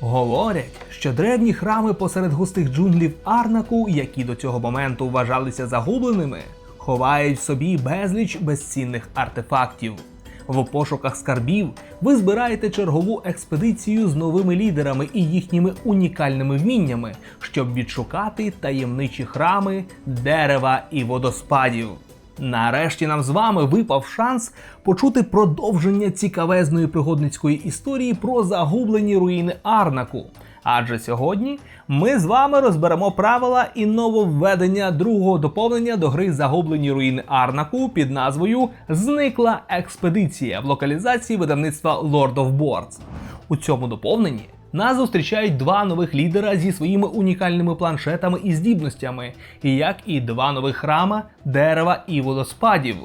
Говорять, що древні храми посеред густих джунглів Арнаку, які до цього моменту вважалися загубленими, ховають в собі безліч безцінних артефактів. В пошуках скарбів ви збираєте чергову експедицію з новими лідерами і їхніми унікальними вміннями, щоб відшукати таємничі храми, дерева і водоспадів. Нарешті нам з вами випав шанс почути продовження цікавезної пригодницької історії про загублені руїни Арнаку. Адже сьогодні ми з вами розберемо правила і нововведення другого доповнення до гри Загублені руїни Арнаку під назвою Зникла експедиція в локалізації видавництва Lord of Boards. У цьому доповненні нас зустрічають два нових лідера зі своїми унікальними планшетами і здібностями, і як і два нових храма, дерева і водоспадів,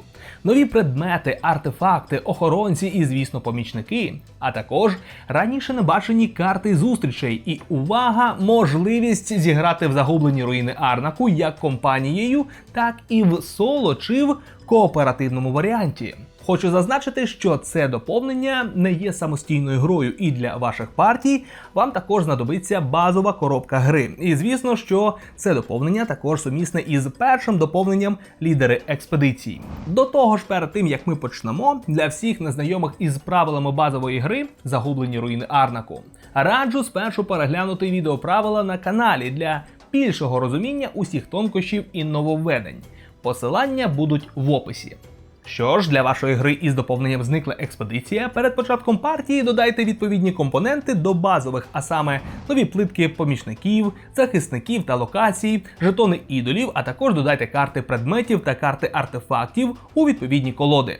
нові предмети, артефакти, охоронці і, звісно, помічники, а також раніше не бачені карти зустрічей. І увага, можливість зіграти в загублені руїни Арнаку як компанією, так і в соло чи в кооперативному варіанті. Хочу зазначити, що це доповнення не є самостійною грою, і для ваших партій вам також знадобиться базова коробка гри. І звісно, що це доповнення також сумісне із першим доповненням лідери експедиції. До того ж, перед тим як ми почнемо, для всіх незнайомих із правилами базової гри загублені руїни Арнаку, раджу спершу переглянути відеоправила на каналі для більшого розуміння усіх тонкощів і нововведень. Посилання будуть в описі. Що ж, для вашої гри із доповненням зникла експедиція. Перед початком партії додайте відповідні компоненти до базових, а саме нові плитки помічників, захисників та локацій, жетони ідолів, а також додайте карти предметів та карти артефактів у відповідні колоди.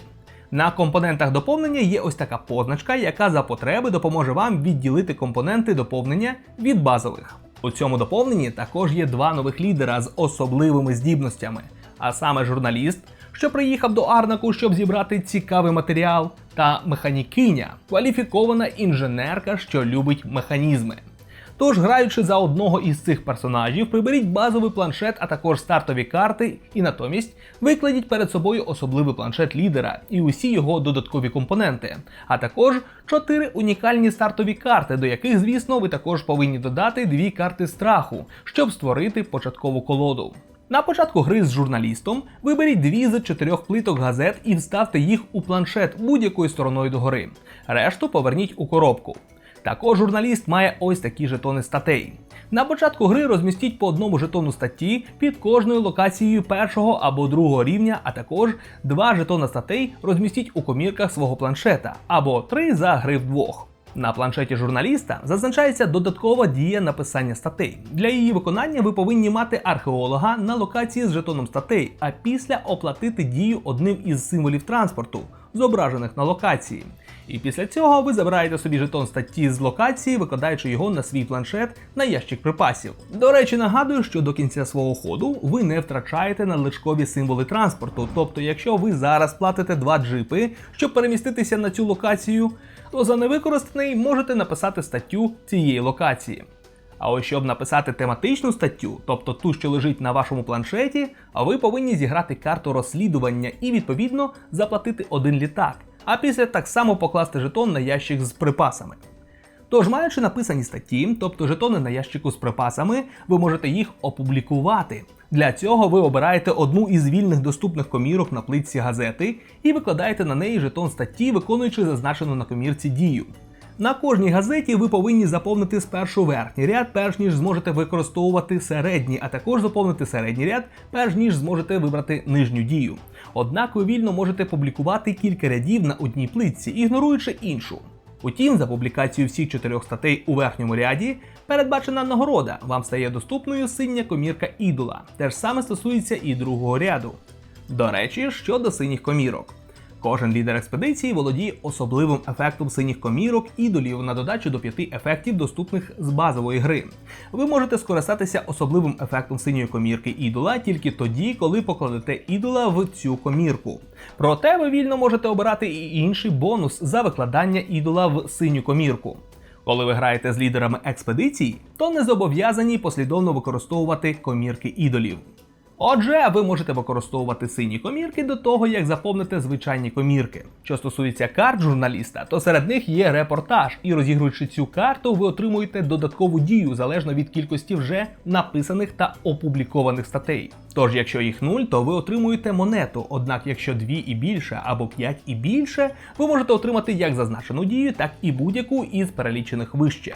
На компонентах доповнення є ось така позначка, яка за потреби допоможе вам відділити компоненти доповнення від базових. У цьому доповненні також є два нових лідера з особливими здібностями, а саме журналіст, що приїхав до Арнаку, щоб зібрати цікавий матеріал, та механікиня, кваліфікована інженерка, що любить механізми. Тож, граючи за одного із цих персонажів, приберіть базовий планшет, а також стартові карти, і натомість викладіть перед собою особливий планшет лідера і усі його додаткові компоненти, а також чотири унікальні стартові карти, до яких, звісно, ви також повинні додати дві карти страху, щоб створити початкову колоду. На початку гри з журналістом виберіть дві з чотирьох плиток газет і вставте їх у планшет будь-якою стороною догори. Решту поверніть у коробку. Також журналіст має ось такі жетони статей. На початку гри розмістіть по одному жетону статті під кожною локацією першого або другого рівня, а також два жетона статей розмістіть у комірках свого планшета, або три за гри вдвох. На планшеті журналіста зазначається додаткова дія написання статей. Для її виконання ви повинні мати археолога на локації з жетоном статей, а після оплатити дію одним із символів транспорту, зображених на локації. І після цього ви забираєте собі жетон статті з локації, викладаючи його на свій планшет на ящик припасів. До речі, нагадую, що до кінця свого ходу ви не втрачаєте надлишкові символи транспорту. Тобто, якщо ви зараз платите два джипи, щоб переміститися на цю локацію, то за невикористаний можете написати статтю цієї локації. А ось щоб написати тематичну статтю, тобто ту, що лежить на вашому планшеті, а ви повинні зіграти карту розслідування і відповідно заплатити один літак, а після так само покласти жетон на ящик з припасами. Тож, маючи написані статті, тобто жетони на ящику з припасами, ви можете їх опублікувати. Для цього ви обираєте одну із вільних доступних комірок на плитці газети і викладаєте на неї жетон статті, виконуючи зазначену на комірці дію. На кожній газеті ви повинні заповнити спершу верхній ряд, перш ніж зможете використовувати середній, а також заповнити середній ряд, перш ніж зможете вибрати нижню дію. Однак ви вільно можете публікувати кілька рядів на одній плитці, ігноруючи іншу. Утім, за публікацію всіх чотирьох статей у верхньому ряді передбачена нагорода. Вам стає доступною синя комірка ідола. Те ж саме стосується і другого ряду. До речі, щодо синіх комірок. Кожен лідер експедиції володіє особливим ефектом синіх комірок ідолів на додачу до п'яти ефектів, доступних з базової гри. Ви можете скористатися особливим ефектом синьої комірки ідола тільки тоді, коли покладете ідола в цю комірку. Проте ви вільно можете обирати і інший бонус за викладання ідола в синю комірку. Коли ви граєте з лідерами експедиції, то не зобов'язані послідовно використовувати комірки ідолів. Отже, ви можете використовувати сині комірки до того, як заповните звичайні комірки. Що стосується карт журналіста, то серед них є репортаж, і розігруючи цю карту, ви отримуєте додаткову дію залежно від кількості вже написаних та опублікованих статей. Тож, якщо їх нуль, то ви отримуєте монету. Однак, якщо дві і більше або п'ять і більше, ви можете отримати як зазначену дію, так і будь-яку із перелічених вище.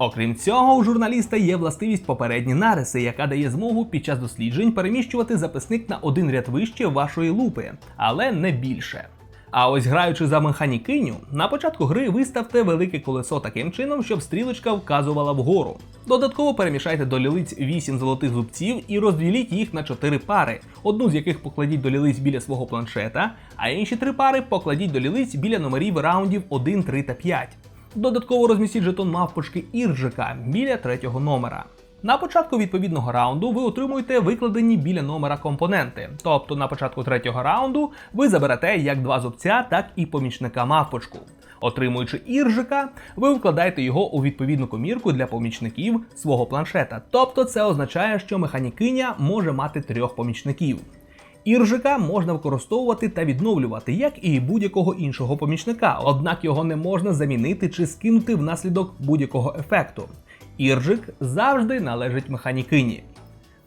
Окрім цього, у журналіста є властивість попередні нариси, яка дає змогу під час досліджень переміщувати записник на один ряд вище вашої лупи, але не більше. А ось граючи за механікиню, на початку гри виставте велике колесо таким чином, щоб стрілочка вказувала вгору. Додатково перемішайте до лілиць 8 золотих зубців і розділіть їх на 4 пари, одну з яких покладіть до лілиць біля свого планшета, а інші три пари покладіть до лілиць біля номерів раундів 1, 3 та 5. Додатково розмістіть жетон мавпочки Іржика біля третього номера. На початку відповідного раунду ви отримуєте викладені біля номера компоненти. Тобто на початку третього раунду ви заберете як два зубця, так і помічника мавпочку. Отримуючи іржика, ви вкладаєте його у відповідну комірку для помічників свого планшета. Тобто це означає, що механікиня може мати трьох помічників. Іржика можна використовувати та відновлювати, як і будь-якого іншого помічника, однак його не можна замінити чи скинути внаслідок будь-якого ефекту. Іржик завжди належить механікині.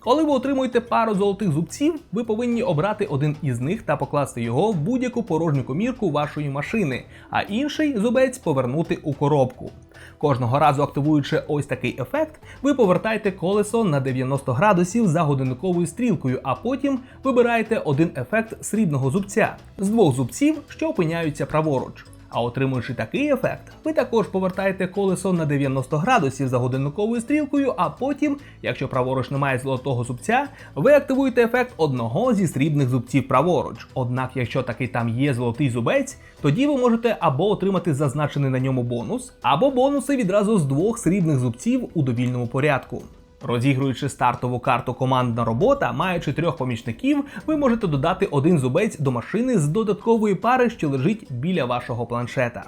Коли ви отримуєте пару золотих зубців, ви повинні обрати один із них та покласти його в будь-яку порожню комірку вашої машини, а інший зубець повернути у коробку. Кожного разу активуючи ось такий ефект, ви повертаєте колесо на 90 градусів за годинниковою стрілкою, а потім вибираєте один ефект срібного зубця з двох зубців, що опиняються праворуч. А отримуючи такий ефект, ви також повертаєте колесо на 90 градусів за годинниковою стрілкою, а потім, якщо праворуч немає золотого зубця, ви активуєте ефект одного зі срібних зубців праворуч. Однак, якщо таки там є золотий зубець, тоді ви можете або отримати зазначений на ньому бонус, або бонуси відразу з двох срібних зубців у довільному порядку. Розігруючи стартову карту командна робота, маючи трьох помічників, ви можете додати один зубець до машини з додаткової пари, що лежить біля вашого планшета.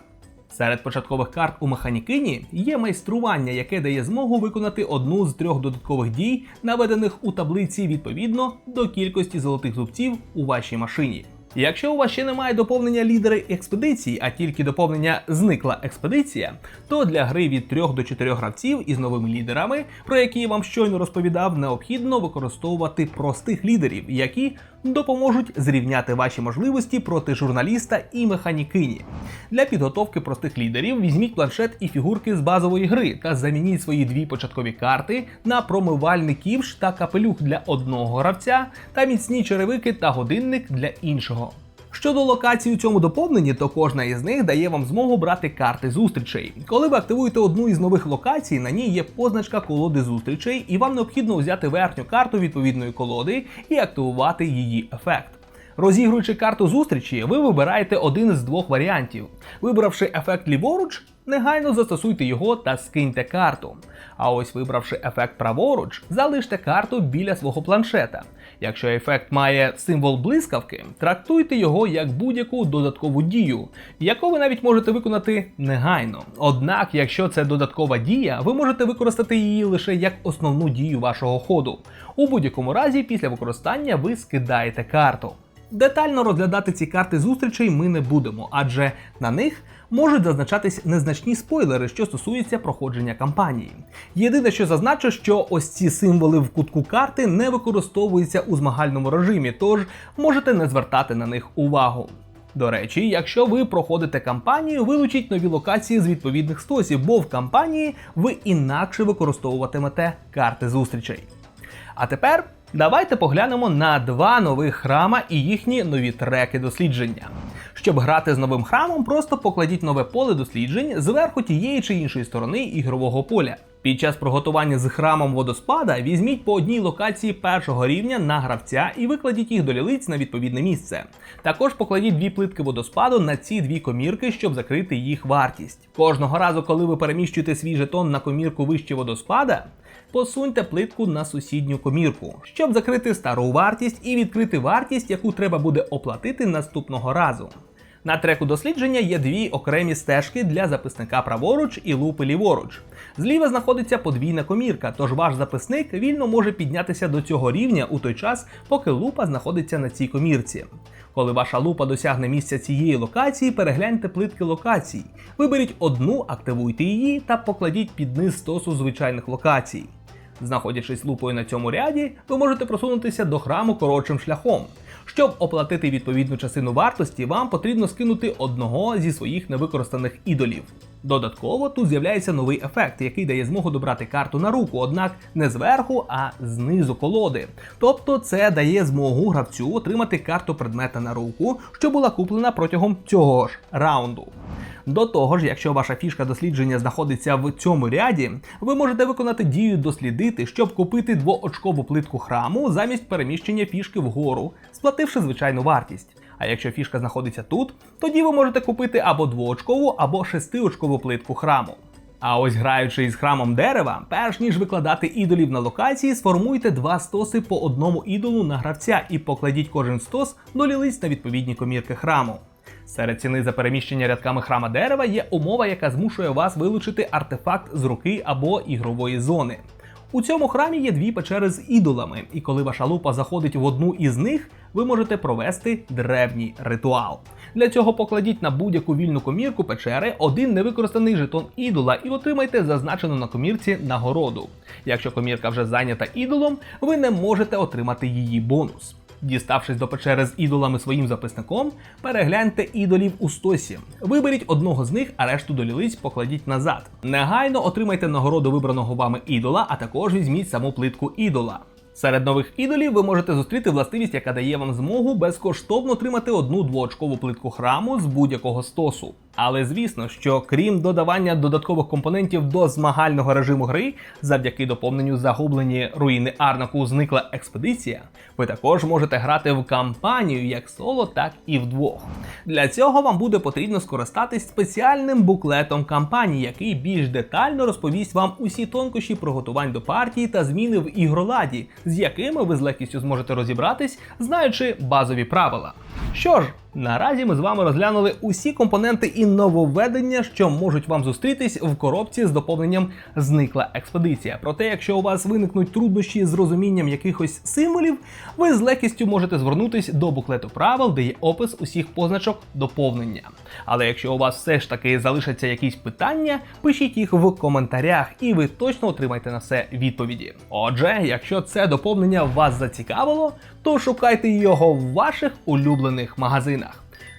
Серед початкових карт у механікині є майстрування, яке дає змогу виконати одну з трьох додаткових дій, наведених у таблиці відповідно до кількості золотих зубців у вашій машині. Якщо у вас ще немає доповнення лідери експедиції, а тільки доповнення зникла експедиція, то для гри від 3 до 4 гравців із новими лідерами, про які я вам щойно розповідав, необхідно використовувати простих лідерів, які допоможуть зрівняти ваші можливості проти журналіста і механікині. Для підготовки простих лідерів візьміть планшет і фігурки з базової гри та замініть свої дві початкові карти на промивальний ківш та капелюх для одного гравця та міцні черевики та годинник для іншого. Щодо локацій у цьому доповненні, то кожна із них дає вам змогу брати карти зустрічей. Коли ви активуєте одну із нових локацій, на ній є позначка колоди зустрічей, і вам необхідно взяти верхню карту відповідної колоди і активувати її ефект. Розігруючи карту зустрічі, ви вибираєте один з двох варіантів. Вибравши ефект ліворуч, негайно застосуйте його та скиньте карту. А ось вибравши ефект праворуч, залиште карту біля свого планшета. Якщо ефект має символ блискавки, трактуйте його як будь-яку додаткову дію, яку ви навіть можете виконати негайно. Однак, якщо це додаткова дія, ви можете використати її лише як основну дію вашого ходу. У будь-якому разі, після використання ви скидаєте карту. Детально розглядати ці карти зустрічей ми не будемо, адже на них можуть зазначатись незначні спойлери, що стосуються проходження кампанії. Єдине, що зазначу, що ось ці символи в кутку карти не використовуються у змагальному режимі, тож можете не звертати на них увагу. До речі, якщо ви проходите кампанію, вилучіть нові локації з відповідних стосів, бо в кампанії ви інакше використовуватимете карти зустрічей. А тепер давайте поглянемо на два нових храма і їхні нові треки дослідження. Щоб грати з новим храмом, просто покладіть нове поле досліджень зверху тієї чи іншої сторони ігрового поля. Під час приготування з храмом водоспада візьміть по одній локації першого рівня на гравця і викладіть їх до лілиць на відповідне місце. Також покладіть дві плитки водоспаду на ці дві комірки, щоб закрити їх вартість. Кожного разу, коли ви переміщуєте свій жетон на комірку вище водоспада, посуньте плитку на сусідню комірку, щоб закрити стару вартість і відкрити вартість, яку треба буде оплатити наступного разу. На треку дослідження є дві окремі стежки для записника праворуч і лупи ліворуч. Зліва знаходиться подвійна комірка, тож ваш записник вільно може піднятися до цього рівня у той час, поки лупа знаходиться на цій комірці. Коли ваша лупа досягне місця цієї локації, перегляньте плитки локацій. Виберіть одну, активуйте її та покладіть під низ стосу звичайних локацій. Знаходячись лупою на цьому ряді, ви можете просунутися до храму коротшим шляхом. Щоб оплатити відповідну частину вартості, вам потрібно скинути одного зі своїх невикористаних ідолів. Додатково тут з'являється новий ефект, який дає змогу добрати карту на руку, однак не зверху, а знизу колоди. Тобто це дає змогу гравцю отримати карту предмета на руку, що була куплена протягом цього ж раунду. До того ж, якщо ваша фішка дослідження знаходиться в цьому ряді, ви можете виконати дію дослідити, щоб купити двоочкову плитку храму замість переміщення фішки вгору, сплативши звичайну вартість. А якщо фішка знаходиться тут, тоді ви можете купити або двоочкову, або шестиочкову плитку храму. А ось граючи із храмом дерева, перш ніж викладати ідолів на локації, сформуйте два стоси по одному ідолу на гравця і покладіть кожен стос до лілиць на відповідні комірки храму. Серед ціни за переміщення рядками храма дерева є умова, яка змушує вас вилучити артефакт з руки або ігрової зони. У цьому храмі є дві печери з ідолами, і коли ваша лупа заходить в одну із них, ви можете провести древній ритуал. Для цього покладіть на будь-яку вільну комірку печери один невикористаний жетон ідола і отримайте зазначену на комірці нагороду. Якщо комірка вже зайнята ідолом, ви не можете отримати її бонус. Діставшись до печери з ідолами своїм записником, перегляньте ідолів у стосі. Виберіть одного з них, а решту до лілиць покладіть назад. Негайно отримайте нагороду вибраного вами ідола, а також візьміть саму плитку ідола. Серед нових ідолів ви можете зустріти властивість, яка дає вам змогу безкоштовно отримати одну двоочкову плитку храму з будь-якого стосу. Але звісно, що крім додавання додаткових компонентів до змагального режиму гри, завдяки доповненню загублені руїни Арнаку зникла експедиція, ви також можете грати в кампанію як соло, так і вдвох. Для цього вам буде потрібно скористатись спеціальним буклетом кампанії, який більш детально розповість вам усі тонкощі приготувань до партії та зміни в ігроладі, з якими ви з легкістю зможете розібратись, знаючи базові правила. Що ж, наразі ми з вами розглянули усі компоненти і нововведення, що можуть вам зустрітись в коробці з доповненням Зникла експедиція. Проте, якщо у вас виникнуть труднощі з розумінням якихось символів, ви з легкістю можете звернутись до буклету правил, де є опис усіх позначок доповнення. Але якщо у вас все ж таки залишаться якісь питання, пишіть їх в коментарях, і ви точно отримаєте на все відповіді. Отже, якщо це доповнення вас зацікавило, то шукайте його в ваших улюблених магазинах.